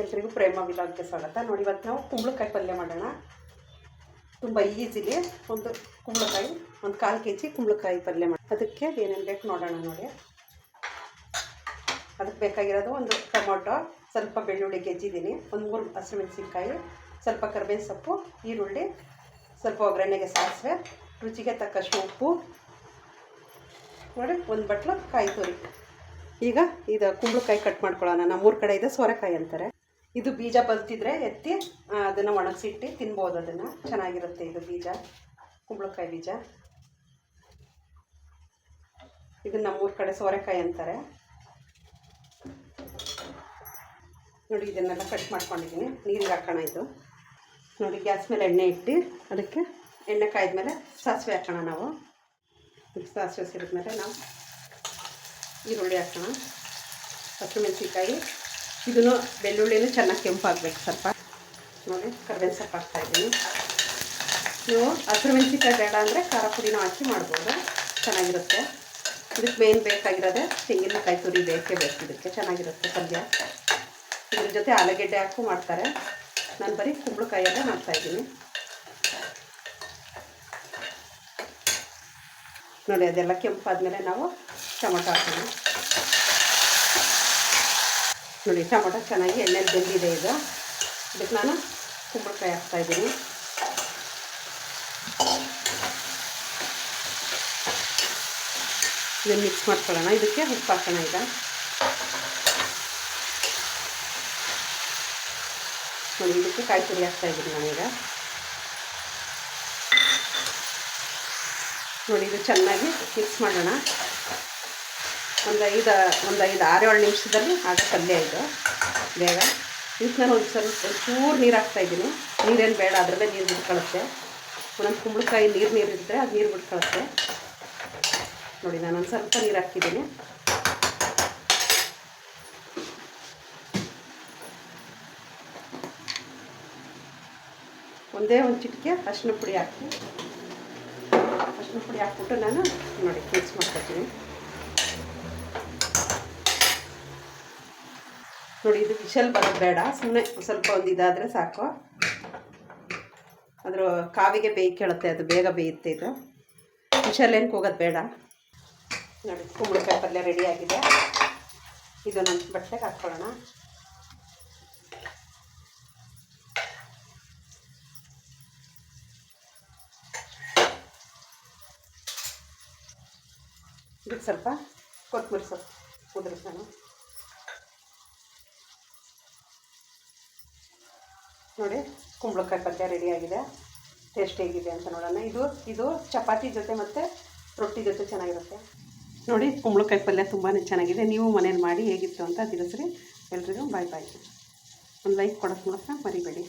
ಎಲ್ರಿಗೂ ಪ್ರೇಮ ವಿಲಾಗ್ಗೆ ಸ್ವಾಗತ. ನೋಡಿ, ಇವತ್ತು ನಾವು ಕುಂಬಳಕಾಯಿ ಪಲ್ಯ ಮಾಡೋಣ. ತುಂಬ ಈಸಿಲಿ ಒಂದು ಕುಂಬಳಕಾಯಿ, ಒಂದು ಕಾಲು ಕೆ ಜಿ ಕುಂಬಳಕಾಯಿ ಪಲ್ಯ ಮಾಡಿ ಅದಕ್ಕೆ ಏನೇನು ಬೇಕು ನೋಡೋಣ ನೋಡಿ. ಅದಕ್ಕೆ ಬೇಕಾಗಿರೋದು ಒಂದು ಟೊಮೊಟೊ, ಸ್ವಲ್ಪ ಬೆಳ್ಳುಳ್ಳಿ ಗೆಜ್ಜಿದ್ದೀನಿ, ಒಂದು ಮೂರು ಹಸಿಮೆಣಸಿನ್ಕಾಯಿ, ಸ್ವಲ್ಪ ಕರ್ಬೇವಿನ ಸೊಪ್ಪು, ಈರುಳ್ಳಿ, ಸ್ವಲ್ಪ ಒಗ್ಗರಣೆಗೆ ಸಾಸಿವೆ, ರುಚಿಗೆ ತಕ್ಕಷ್ಟು ಉಪ್ಪು. ನೋಡಿ, ಒಂದು ಬಟ್ಲು ಕಾಯಿ ತುರಿ. ಈಗ ಇದು ಕುಂಬಳಕಾಯಿ ಕಟ್ ಮಾಡ್ಕೊಳ್ಳೋಣ. ನಮ್ಮೂರ ಕಡೆ ಇದೆ ಸೋರೆಕಾಯಿ ಅಂತಾರೆ. ಇದು ಬೀಜ ಬಲ್ತಿದ್ರೆ ಎತ್ತಿ ಅದನ್ನು ಒಣಗಿಸಿಟ್ಟು ತಿನ್ಬೋದು ಅದನ್ನು. ಚೆನ್ನಾಗಿರುತ್ತೆ ಇದು ಬೀಜ, ಕುಂಬಳಕಾಯಿ ಬೀಜ. ಇದು ನಮ್ಮೂರ ಕಡೆ ಸೋರೆಕಾಯಿ ಅಂತಾರೆ. ನೋಡಿ, ಇದನ್ನೆಲ್ಲ ಕಟ್ ಮಾಡ್ಕೊಂಡಿದ್ದೀನಿ. ನೀರಿಗೆ ಹಾಕೋಣ ಇದು. ನೋಡಿ, ಗ್ಯಾಸ್ ಮೇಲೆ ಎಣ್ಣೆ ಇಟ್ಟು ಅದಕ್ಕೆ ಎಣ್ಣೆ ಕಾಯ್ದ್ಮೇಲೆ ಸಾಸಿವೆ ಹಾಕೋಣ ನಾವು. ಸಾಸಿವೆ ಸಿಡಿದ್ಮೇಲೆ ನಾವು ಈರುಳ್ಳಿ ಹಾಕೋಣ. ಹಸಿಮೆಣಸಿನ್ಕಾಯಿ. ಇದನ್ನು ಬೆಳ್ಳುಳ್ಳಿನೂ ಚೆನ್ನಾಗಿ ಕೆಂಪಾಗಬೇಕು ಸ್ವಲ್ಪ. ನೋಡಿ, ಕರ್ಬೇವಿನ ಸೊಪ್ಪು ಹಾಕ್ತಾಯಿದ್ದೀನಿ ನೀವು ಹಸಿರು ಮೆಣಸಿನ್ಕಾಯಿ ಬೇಡ ಅಂದರೆ ಖಾರ ಪುಡಿನೂ ಹಾಕಿ ಮಾಡ್ಬೋದು. ಚೆನ್ನಾಗಿರುತ್ತೆ. ಇದಕ್ಕೆ ಮೇನ್ ಬೇಕಾಗಿರೋದೇ ತೆಂಗಿನಕಾಯಿ ತುರಿ ಬೇಕೇ ಬೇಕು ಇದಕ್ಕೆ. ಚೆನ್ನಾಗಿರುತ್ತೆ ಪಲ್ಯ. ಇದ್ರ ಜೊತೆ ಆಲೂಗೆಡ್ಡೆ ಹಾಕು ಮಾಡ್ತಾರೆ. ನಾನು ಬರೀ ಕುಂಬಳಕಾಯಲ್ಲೇ ಮಾಡ್ತಾಯಿದ್ದೀನಿ ನೋಡಿ, ಅದೆಲ್ಲ ಕೆಂಪಾದ್ಮೇಲೆ ನಾವು ಟೊಮೊಟೊ ಹಾಕೋಣ. ನೋಡಿ, ಟೊಮೊಟೊ ಚೆನ್ನಾಗಿ ಎಣ್ಣೆಲಿ ಬೆಂದಿದೆ ಇದು ಇದಕ್ಕೆ ನಾನು ಕುಂಬಳಕಾಯಿ ಹಾಕ್ತಾಯಿದ್ದೀನಿ ಇದನ್ನು ಮಿಕ್ಸ್ ಮಾಡ್ಕೊಳ್ಳೋಣ. ಇದಕ್ಕೆ ಉಪ್ಪು ಹಾಕೋಣ ಈಗ. ನೋಡಿ, ಇದಕ್ಕೆ ಕಾಯಿ ತುರಿ ಹಾಕ್ತಾಯಿದ್ದೀನಿ ನಾನೀಗ ನೋಡಿ, ಇದು ಚೆನ್ನಾಗಿ ಮಿಕ್ಸ್ ಮಾಡೋಣ. ಒಂದು ಐದು ಒಂದು ಐದು, ಆರು, ಏಳು ನಿಮಿಷದಲ್ಲಿ ಆಗ ಪಲ್ಯ ಇದು. ಬೇಗ. ಇದಕ್ಕೆ ನಾನು ಒಂದು ಸ್ವಲ್ಪ ಒಂಚೂರು ನೀರು ಹಾಕ್ತಾಯಿದ್ದೀನಿ ನೀರೇನು ಬೇಡ, ಅದರಲ್ಲೇ ನೀರು ಬಿಟ್ಕೊಳುತ್ತೆ. ಒಂದೊಂದು ಕುಂಬಳಕಾಯಿ ನೀರು ನೀರು ಇದ್ದರೆ ಅದು ನೀರು ಬಿಟ್ಕೊಳುತ್ತೆ. ನೋಡಿ, ನಾನು ಒಂದು ಸ್ವಲ್ಪ ನೀರು ಹಾಕಿದ್ದೀನಿ. ಒಂದೇ ಒಂದು ಚಿಟಿಕೆ ಅರಿಶಿನ ಪುಡಿ ಹಾಕಿ. ಅರಿಶಿನ ಪುಡಿ ಹಾಕ್ಬಿಟ್ಟು ನಾನು ನೋಡಿ ಮಿಕ್ಸ್ ಮಾಡ್ಕೊತೀನಿ. ನೋಡಿ, ಇದು ವಿಷಲ್ ಬರೋದು ಬೇಡ. ಸುಮ್ಮನೆ ಸ್ವಲ್ಪ ಒಂದು ಇದಾದರೆ ಸಾಕು. ಅದರ ಕಾವಿಗೆ ಬೇಯಿ ಕೇಳುತ್ತೆ, ಅದು ಬೇಗ ಬೇಯುತ್ತೆ ಇದು. ವಿಶಲ್ ಏನು ಕೂಗೋದು ಬೇಡ. ನೋಡಿ, ಕುಂಬಳಕಾಯಿ ಪಲ್ಯ ರೆಡಿ ಆಗಿದೆ. ಇದು ನನ್ನ ಬಟ್ಟೆಗೆ ಹಾಕ್ಕೊಳ್ಳೋಣ ಇದಕ್ಕೆ ಸ್ವಲ್ಪ ಕೊತ್ತಂಬರಿ ಸೊಪ್ಪು ಉದುರಿಸೋಣ ನೋಡಿ, ಕುಂಬಳಕಾಯಿ ಪಲ್ಯ ರೆಡಿಯಾಗಿದೆ ಟೇಸ್ಟ್ ಹೇಗಿದೆ ಅಂತ ನೋಡೋಣ. ಇದು ಇದು ಚಪಾತಿ ಜೊತೆ ಮತ್ತು ರೊಟ್ಟಿ ಜೊತೆ ಚೆನ್ನಾಗಿರುತ್ತೆ. ನೋಡಿ, ಕುಂಬಳಕಾಯಿ ಪಲ್ಯ ತುಂಬಾ ಚೆನ್ನಾಗಿದೆ. ನೀವು ಮನೇಲಿ ಮಾಡಿ ಹೇಗಿತ್ತು ಅಂತ ತಿಳಿಸ್ರಿ. ಎಲ್ರಿಗೂ ಬಾಯ್ ಬಾಯ್ ಒಂದು ಲೈಕ್ ಕೊಡೋಕ್ಕೆ ಮಾತ್ರ ಮರಿಬೇಡಿ.